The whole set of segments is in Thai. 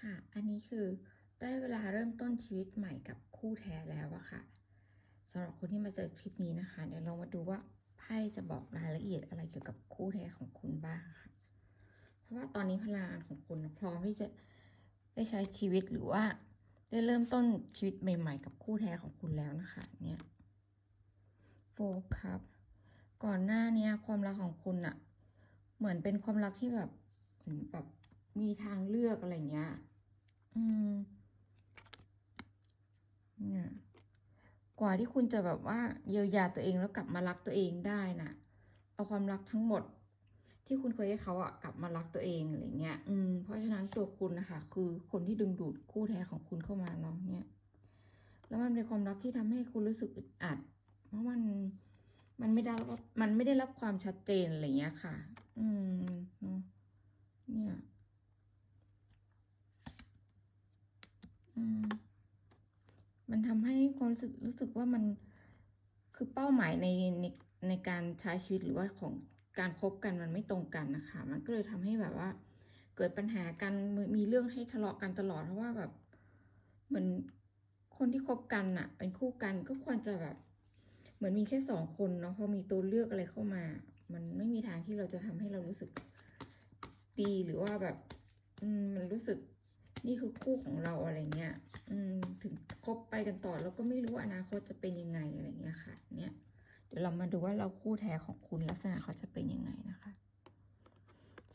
ค่ะ อันนี้คือได้เวลาเริ่มต้นชีวิตใหม่กับคู่แท้แล้วอะค่ะสำหรับคนที่มาเจอคลิปนี้นะคะ เดี๋ยวเรามาดูว่าไพ่จะบอกรายละเอียดอะไรเกี่ยวกับคู่แท้ของคุณบ้างค่ะ เพราะว่าตอนนี้พลังงานของคุณพร้อมที่จะได้ใช้ชีวิตหรือว่าได้เริ่มต้นชีวิตใหม่ ๆ กับคู่แท้ของคุณแล้วนะคะ เนี่ยโฟครับ ก่อนหน้าเนี้ยความรักของคุณอะเหมือนเป็นความรักที่แบบแบบ มีทางเลือกอะไรเงี้ย อืม เนี่ย กว่าที่คุณจะแบบว่าเยียวยาตัวเองแล้วกลับมารักตัวเองได้น่ะ เอาความรักทั้งหมด ที่คุณเคยให้เขาอะกลับมารักตัวเองอะไรเงี้ย อืม เพราะฉะนั้นตัวคุณนะคะ คือคนที่ดึงดูดคู่แท้ของคุณเข้ามาเนาะเนี่ย แล้วมันเป็นความรักที่ทำให้คุณรู้สึกอึดอัด เพราะมัน มันไม่ได้รับมันไม่ได้รับความชัดเจนอะไรเงี้ยค่ะ อืมเนาะเนี่ย มันทำให้ความรู้สึกรู้สึกว่ามันคือเป้าหมายในในในการใช้ชีวิตหรือว่าของการคบกันมันไม่ตรงกันนะคะ มันก็เลยทำให้แบบว่า เกิดปัญหากันมีมีเรื่องให้ทะเลาะกันตลอดเพราะว่าแบบเหมือนคนที่คบกันอะเป็นคู่กันก็ควรจะแบบ เหมือนมีแค่สองคนเนาะพอมีตัวเลือกอะไรเข้ามา มันไม่มีทางที่เราจะทำให้เรารู้สึกดีหรือว่าแบบ อืมมันรู้สึก นี่คือคู่ของเราอะไรเงี้ย อืม ถึงคบไปกันต่อแล้วก็ไม่รู้อนาคตจะเป็นยังไงอะไรเงี้ยค่ะ เนี่ย เดี๋ยวเรามาดูว่าเราคู่แท้ของคุณลักษณะเขาจะเป็นยังไงนะคะ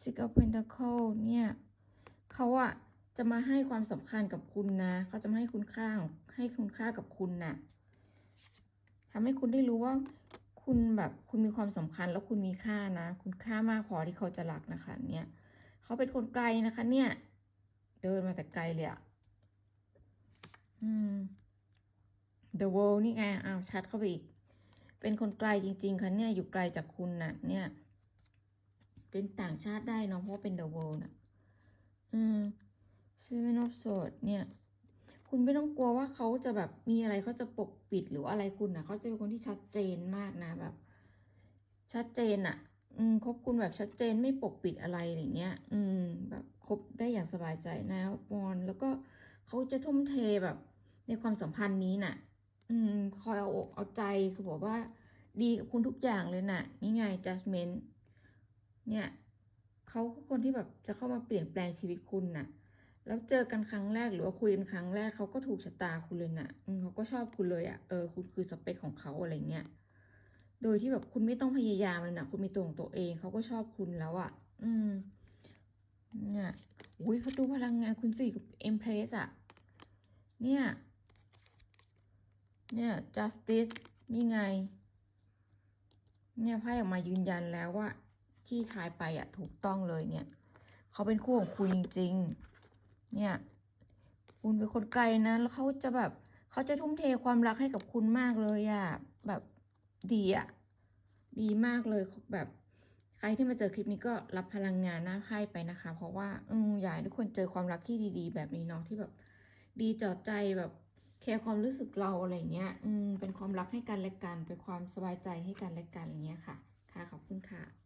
Six of Pentacle เนี่ยเขาอะจะมาให้ความสำคัญกับคุณนะเขาจะมาให้คุณค่าให้คุณค่ากับคุณน่ะทำให้คุณได้รู้ว่าคุณแบบคุณมีความสำคัญแล้วคุณมีค่านะ คุณค่ามากพอที่เขาจะรักนะคะ เนี่ยเขาเป็นคนไกลนะคะ เนี่ย เดินมาแต่ไกลเลยอะอืม The World นี่ไงอ้าวชัดเข้าไปอีก เป็นคนไกลจริง ๆค่ะเนี่ยอยู่ไกลจากคุณน่ะ เนี่ย เป็นต่างชาติได้เนาะเพราะเป็น The World น่ะ อืม Seven of Swords เนี่ยคุณไม่ต้องกลัวว่าเขาจะแบบมีอะไรเขาจะปกปิดหรืออะไรคุณนะเขาจะเป็นคนที่ชัดเจนมากนะแบบ ชัดเจนอะ อืมคบคุณแบบชัดเจนไม่ปกปิดอะไรอย่างเงี้ย อืม แบบคบได้อย่างสบายใจนะวอนแล้วก็เขาจะทุ่มเทแบบ ในความสัมพันธ์นี้น่ะ อืม คอยเอาอกเอาใจคือบอกว่า ดีกับคุณทุกอย่างเลยน่ะ นี่ไง judgment เนี่ยเขาคือคนที่แบบจะเข้ามาเปลี่ยนแปลงชีวิตคุณน่ะ แล้วเจอกันครั้งแรกหรือว่าคุยกันครั้งแรกเขาก็ถูกชะตาคุณเลยน่ะ อืมเขาก็ชอบคุณเลยอะ่ะเออคุณคือสเปคของเขาอะไรเงี้ย โดยที่แบบคุณไม่ต้องพยายามเลยนะคุณมีตัวของตัวเองเขาก็ชอบคุณแล้วอะ่ะ อืม เนี่ยอุ้ยพอดูพลังงานคุณสี่กับเอ็มเพรสอะเนี่ย เนี่ย justice นี่ไง เนี่ยไพ่ออกมายืนยันแล้วว่า ที่ทายไปอะถูกต้องเลยเนี่ยเขาเป็นคู่ของคุณจริง ๆ เนี่ย คุณเป็นคนไกลนะ แล้วเขาจะแบบเขาจะทุ่มเทความรักให้กับคุณมากเลยอะแบบ ดีอะดีมากเลยแบบใครที่มาเจอคลิปนี้ก็รับพลังงานหน้าไพ่ไปนะคะ เพราะว่าอืมอยากให้ทุกคนเจอความรักที่ดีๆ แบบนี้เนาะที่แบบ ดีจอดใจแบบแคร์ความรู้สึกเราอะไรเงี้ย อืมเป็นความรักให้กันและกันเป็นความสบายใจให้กันและกันอะไรเงี้ยค่ะ ค่ะขอบคุณค่ะ